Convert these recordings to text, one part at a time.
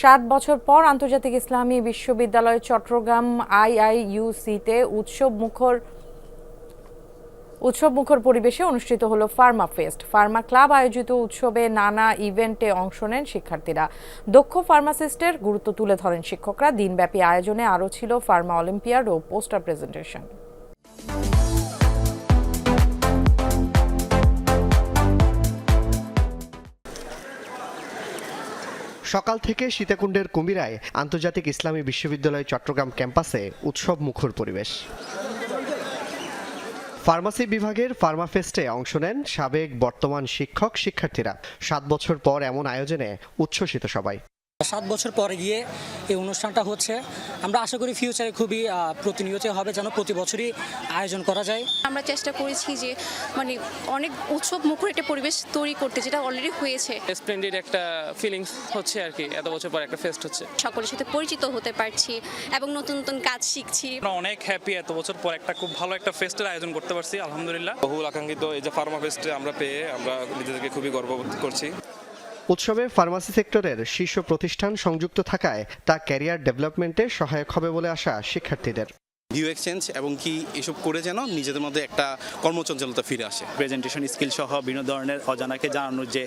সাত বছর পর আন্তর্জাতিক ইসলামী বিশ্ববিদ্যালয় চট্টগ্রাম আইআইইউসিতে উৎসব মুখর উৎসব মুখর পরিবেশে অনুষ্ঠিত হলো ফার্মা ফেস্ট। ফার্মা ক্লাব আয়োজিত উৎসবে নানা ইভেন্টে অংশ নেন শিক্ষার্থীরা। দক্ষ ফার্মাসিস্টের গুরুত্ব তুলে ধরেন শিক্ষকরা। দিনব্যাপী আয়োজনে আরও ছিল ফার্মা অলিম্পিয়াড ও পোস্টার প্রেজেন্টেশন। সকাল থেকে সীতাকুণ্ডের কুমিরায় আন্তর্জাতিক ইসলামী বিশ্ববিদ্যালয় চট্টগ্রাম ক্যাম্পাসে উৎসব মুখর পরিবেশ। ফার্মাসি বিভাগের ফার্মাফেস্টে অংশ নেন সাবেক বর্তমান শিক্ষক শিক্ষার্থীরা। সাত বছর পর এমন আয়োজনে উচ্ছ্বসিত সবাই। সাত বছর পরে গিয়ে এই অনুষ্ঠানটা হচ্ছে। আমরা আশা করি ফিউচারে খুবই প্রতিনিয়ত হবে যেন প্রতি বছরই আয়োজন করা যায়। আমরা চেষ্টা করেছি যে মানে অনেক উৎসব মুখর একটা পরিবেশ তৈরি করতে যেটা অলরেডি হয়েছে। স্প্লেন্ডিড একটা ফিলিংস হচ্ছে আর কি এত বছর পর একটা ফেস্ট হচ্ছে। সকলের সাথে পরিচিত হতে পারছি এবং নতুন নতুন কাজ শিখছি। আমরা অনেক হ্যাপি এত বছর পর একটা খুব ভালো একটা ফেস্টের আয়োজন করতে পারছি আলহামদুলিল্লাহ। বহুল আকাঙ্ক্ষিত এই যে ফার্মা ফেস্টে আমরা পেয়ে আমরা নিজেদেরকে খুবই গর্ববোধ করছি। উৎসবে ফার্মাসি সেক্টরের শীর্ষ প্রতিষ্ঠান সংযুক্ত থাকায় তা ক্যারিয়ার ডেভেলপমেন্টে সহায়ক হবে বলে আশা শিক্ষার্থীদের। ভিউ এক্সচেঞ্জ এবং কি এসব করে যেন নিজেদের মধ্যে একটা কর্মচঞ্চলতা ফিরে আসে। প্রেজেন্টেশন স্কিল সহ বিভিন্ন ধরনের অজানাকে জানানোর যে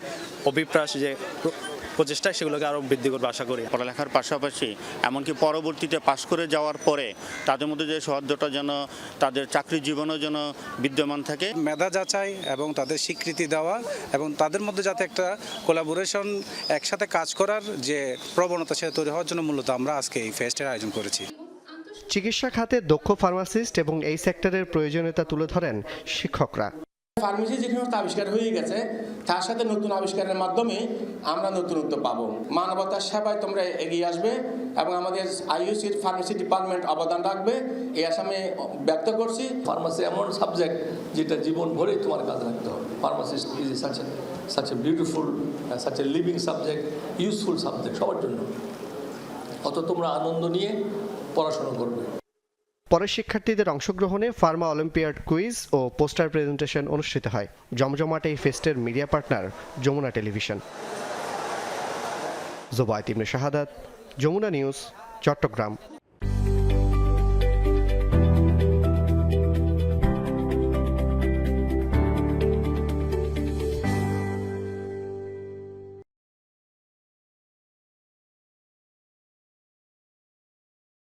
অভিপ্রাস যে প্র- প্রচেষ্টা সেগুলোকে আরও বৃদ্ধি করবে আশা করি। পড়ালেখার পাশাপাশি এমনকি পরবর্তীতে পাশ করে যাওয়ার পরে তাদের মধ্যে যে সৌহার্দ্যটা যেন তাদের চাকরি জীবনও যেন বিদ্যমান থাকে। মেধা যাচাই এবং তাদের স্বীকৃতি দেওয়া এবং তাদের মধ্যে যাতে একটা কোলাবোরেশন একসাথে কাজ করার যে প্রবণতা সেটা তৈরি হওয়ার জন্য মূলত আমরা আজকে এই ফেস্টের আয়োজন করেছি। চিকিৎসা খাতে দক্ষ ফার্মাসিস্ট এবং এই সেক্টরের প্রয়োজনীয়তা তুলে ধরেন শিক্ষকরা। ফার্মেসি যে সমস্ত আবিষ্কার হয়ে গেছে, তার সাথে নতুন আবিষ্কারের মাধ্যমে আমরা নতুনত্ব পাবো। মানবতার সেবায় তোমরা এগিয়ে আসবে এবং আমাদের আইইউসির ফার্মেসি ডিপার্টমেন্ট অবদান রাখবে। এই আসামে ব্যক্ত করছি। ফার্মাসি এমন সাবজেক্ট যেটা জীবন ভরে তোমার কাজে রাখতে হবে। Pharmacist is such such a beautiful such a living subject useful subject সবার জন্য। অত তোমরা আনন্দ নিয়ে পড়াশোনা করবে। পরে শিক্ষার্থীদের অংশগ্রহণে ফার্মা অলিম্পিয়াড কুইজ ও পোস্টার প্রেজেন্টেশন অনুষ্ঠিত হয়। জমজমাট এই ফেস্টের মিডিয়া পার্টনার যমুনা টেলিভিশন। জোবায় তিমনে শাহাদাত, যমুনা নিউজ, চট্টগ্রাম।